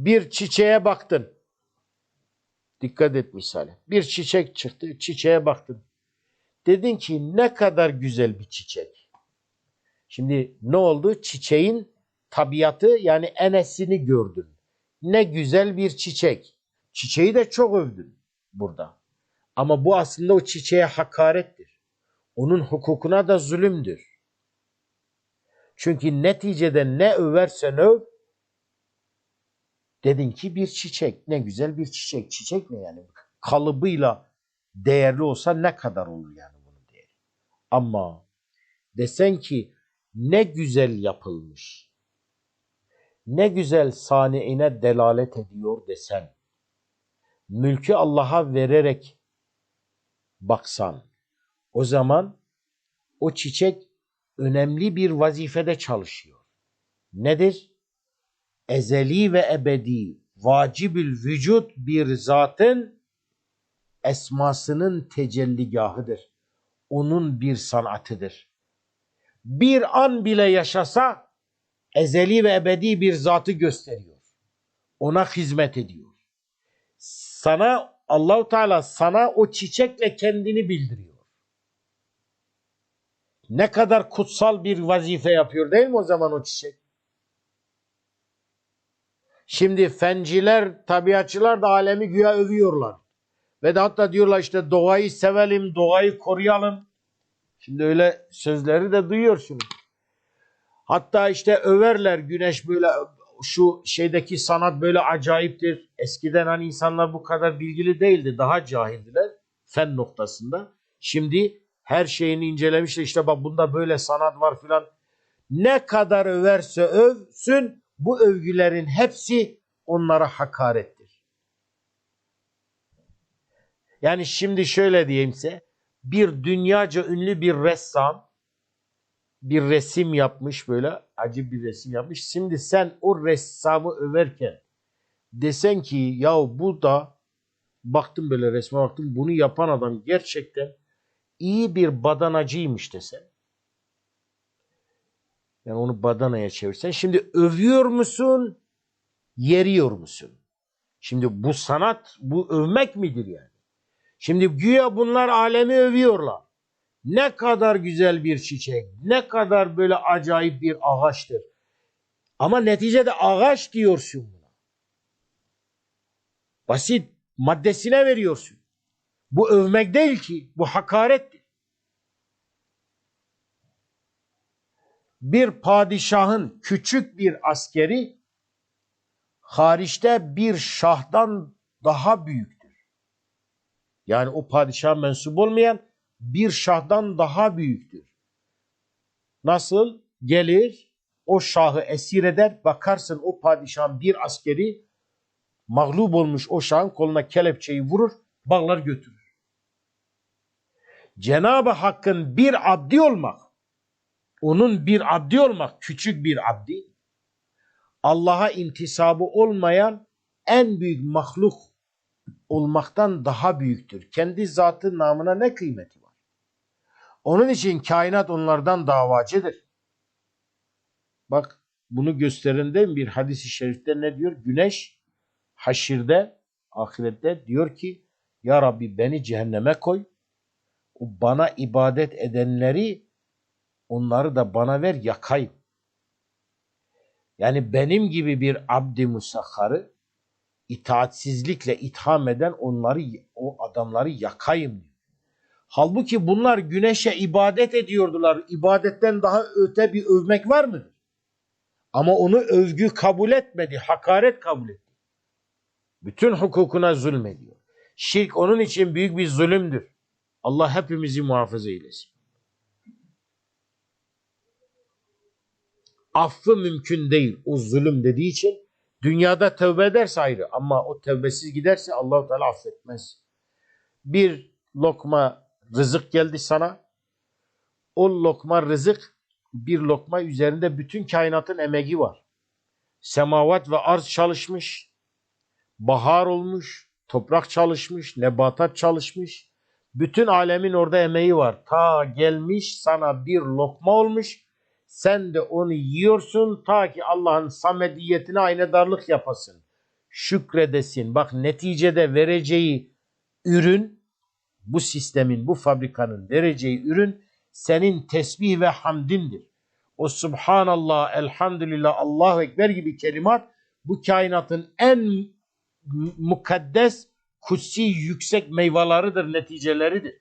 Bir çiçeğe baktın. Dikkat et misale. Bir çiçek çıktı, çiçeğe baktın. Dedin ki ne kadar güzel bir çiçek. Şimdi ne oldu? Çiçeğin tabiatı yani enesini gördün. Ne güzel bir çiçek. Çiçeği de çok övdün burada. Ama bu aslında o çiçeğe hakarettir. Onun hukukuna da zulümdür. Çünkü neticede ne översen öv, dedin ki bir çiçek. Ne güzel bir çiçek. Çiçek ne yani? Kalıbıyla değerli olsa ne kadar olur yani bunun değeri. Ama desen ki ne güzel yapılmış. Ne güzel saniine delalet ediyor desen. Mülkü Allah'a vererek baksan. O zaman o çiçek önemli bir vazifede çalışıyor. Nedir? Ezeli ve ebedi, vacibül vücut bir zatın esmasının tecelligahıdır. Onun bir sanatıdır. Bir an bile yaşasa ezeli ve ebedi bir zatı gösteriyor. Ona hizmet ediyor. Sana Allahu Teala sana o çiçekle kendini bildiriyor. Ne kadar kutsal bir vazife yapıyor değil mi o zaman o çiçek? Şimdi fenciler, tabiatçılar da alemi güya övüyorlar. Ve de hatta diyorlar işte doğayı sevelim, doğayı koruyalım. Şimdi öyle sözleri de duyuyorsunuz. Hatta işte överler güneş böyle şu şeydeki sanat böyle acayiptir. Eskiden hani insanlar bu kadar bilgili değildi. Daha cahildiler fen noktasında. Şimdi her şeyini incelemişler. İşte bak bunda böyle sanat var filan. Ne kadar överse övsün bu övgülerin hepsi onlara hakarettir. Yani şimdi şöyle diyeyim size. Bir dünyaca ünlü bir ressam bir resim yapmış böyle acı bir resim yapmış. Şimdi sen o ressamı överken desen ki ya bu da baktım böyle resme baktım bunu yapan adam gerçekten iyi bir badanacıymış desen. Yani onu badanaya çevirsen. Şimdi övüyor musun? Yeriyor musun? Şimdi bu sanat, bu övmek midir yani? Şimdi güya bunlar alemi övüyorlar. Ne kadar güzel bir çiçek, ne kadar böyle acayip bir ağaçtır. Ama neticede ağaç diyorsun buna. Basit maddesine veriyorsun. Bu övmek değil ki, bu hakarettir. Bir padişahın küçük bir askeri hariçte bir şahdan daha büyüktür. Yani o padişah mensup olmayan bir şahdan daha büyüktür. Nasıl? Gelir, o şahı esir eder, bakarsın o padişahın bir askeri mağlup olmuş o şahın koluna kelepçeyi vurur, bağlar götürür. Cenab-ı Hakk'ın bir abdi olmak, onun bir abdi olmak, küçük bir abdi, Allah'a intisabı olmayan en büyük mahluk olmaktan daha büyüktür. Kendi zatı namına ne kıymeti var? Onun için kainat onlardan davacıdır. Bak bunu gösterinde bir hadisi şerifte ne diyor? Güneş haşirde, ahirette diyor ki Ya Rabbi beni cehenneme koy. Bana ibadet edenleri onları da bana ver yakayım. Yani benim gibi bir abdi musakharı itaatsizlikle itham eden onları o adamları yakayım. Halbuki bunlar güneşe ibadet ediyordular. İbadetten daha öte bir övmek var mıdır? Ama onu övgü kabul etmedi, hakaret kabul etti. Bütün hukukuna zulmediyor. Şirk onun için büyük bir zulümdür. Allah hepimizi muhafaza eylesin. Affı mümkün değil o zulüm dediği için dünyada tövbe ederse ayrı ama o tövbesiz giderse Allahu Teala affetmez. Bir lokma rızık geldi sana. O lokma rızık bir lokma üzerinde bütün kainatın emeği var. Semavat ve arz çalışmış. Bahar olmuş. Toprak çalışmış. Nebatat çalışmış. Bütün alemin orada emeği var. Ta gelmiş sana bir lokma olmuş. Sen de onu yiyorsun ta ki Allah'ın samediyetine aynedarlık yapasın. şükredesin. Bak neticede vereceği ürün bu sistemin, bu fabrikanın vereceği ürün senin tesbih ve hamdindir. O Subhanallah, Elhamdülillah, Allahu Ekber gibi kelimat bu kainatın en mukaddes, kutsi, yüksek meyveleridir, neticeleridir.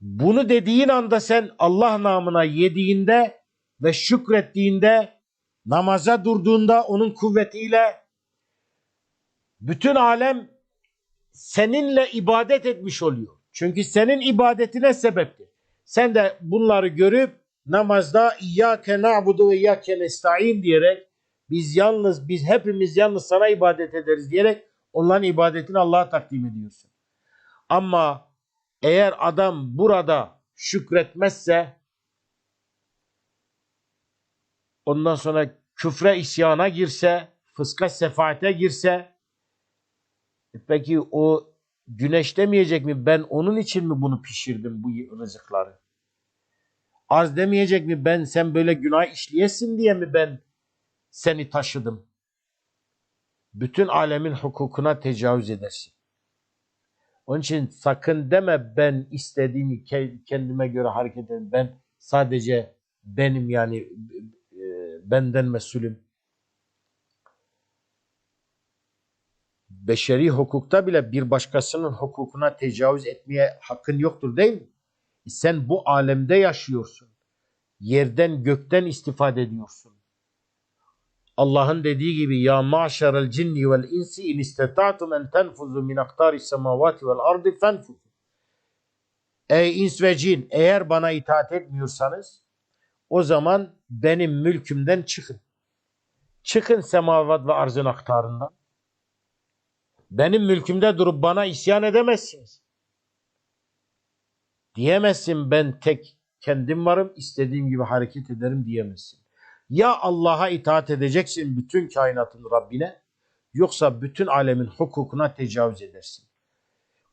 Bunu dediğin anda sen Allah namına yediğinde ve şükrettiğinde, namaza durduğunda onun kuvvetiyle bütün alem seninle ibadet etmiş oluyor. Çünkü senin ibadetine sebeptir. Sen de bunları görüp namazda İyyâke na'budu ve İyyâke nesta'in diyerek biz yalnız, biz hepimiz yalnız sana ibadet ederiz diyerek onların ibadetini Allah'a takdim ediyorsun. Ama eğer adam burada şükretmezse ondan sonra küfre isyana girse, fıska sefaate girse e peki o güneş demeyecek mi ben onun için mi bunu pişirdim bu rızıkları? Arz demeyecek mi ben sen böyle günah işleyesin diye mi ben seni taşıdım? Bütün alemin hukukuna tecavüz edersin. Onun için sakın deme ben istediğimi ke- kendime göre hareket ederim. Ben sadece benim yani e, benden mesulüm. Beşeri hukukta bile bir başkasının hukukuna tecavüz etmeye hakkın yoktur değil mi? Sen bu alemde yaşıyorsun. Yerden gökten istifade ediyorsun. Allah'ın dediği gibi ya maşerel cinni vel insi in istata'tum en tenfuzu min aktari semavati vel ardi fenfuzu. Ey ins ve cin eğer bana itaat etmiyorsanız o zaman benim mülkümden çıkın. Çıkın semavat ve arzın aktarından. Benim mülkümde durup bana isyan edemezsiniz. Diyemezsin ben tek kendim varım istediğim gibi hareket ederim diyemezsin. Ya Allah'a itaat edeceksin bütün kainatın Rabbine yoksa bütün alemin hukukuna tecavüz edersin.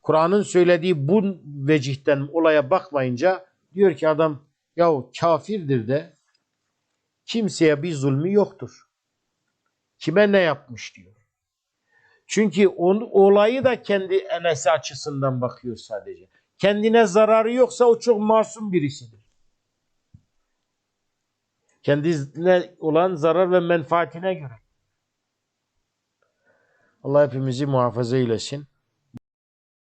Kur'an'ın söylediği bu vecihten olaya bakmayınca diyor ki adam yahu kafirdir de kimseye bir zulmü yoktur. Kime ne yapmış diyor. Çünkü on, olayı da kendi enesi açısından bakıyor sadece. Kendine zararı yoksa o çok masum birisidir. Kendisine olan zarar ve menfaatine göre. Allah hepimizi muhafaza eylesin.